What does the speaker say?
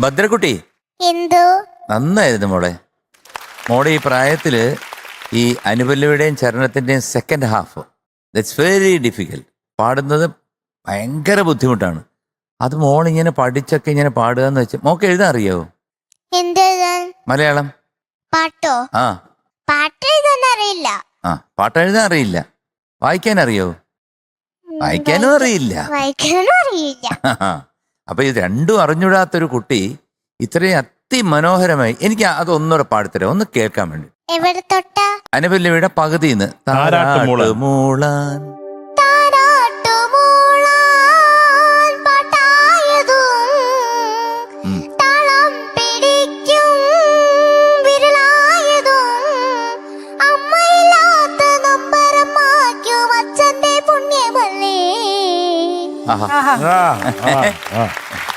ഭദ്രക്കുട്ടി. എന്തോ? നന്നായിരുന്നു മോളെ. മോളെ ഈ പ്രായത്തിൽ ഈ അനുപല്ലവിയുടെയും ചരണത്തിന്റെയും second half that's very difficult പാടുന്നത് ഭയങ്കര ബുദ്ധിമുട്ടാണ്. അത് മോൾ ഇങ്ങനെ പഠിച്ചൊക്കെ ഇങ്ങനെ പാടുക എന്ന് വെച്ചാൽ മോക്ക് എഴുതാൻ അറിയാവോ മലയാളം. പാട്ടോ? ആ. പാട്ട് എഴുതാൻ അറിയില്ല. ആ പാട്ട് എഴുതാൻ അറിയില്ല. വായിക്കാൻ അറിയാവോ വായിക്കാനും അറിയില്ല. വായിക്കാനും അറിയില്ല. അപ്പൊ ഇത് രണ്ടും അറിഞ്ഞുവിടാത്തൊരു കുട്ടി ഇത്രയും അതിമനോഹരമായി എനിക്ക് അതൊന്നുകൂടെ പാടിത്തരാം. ഒന്ന് കേൾക്കാൻ വേണ്ടി. എവിടെ തൊട്ടാ? അനുപല്ലവിയുടെ പകുതിന്ന് താരാട്ടുമൂളൻ. Ага. Ага. А, а, а.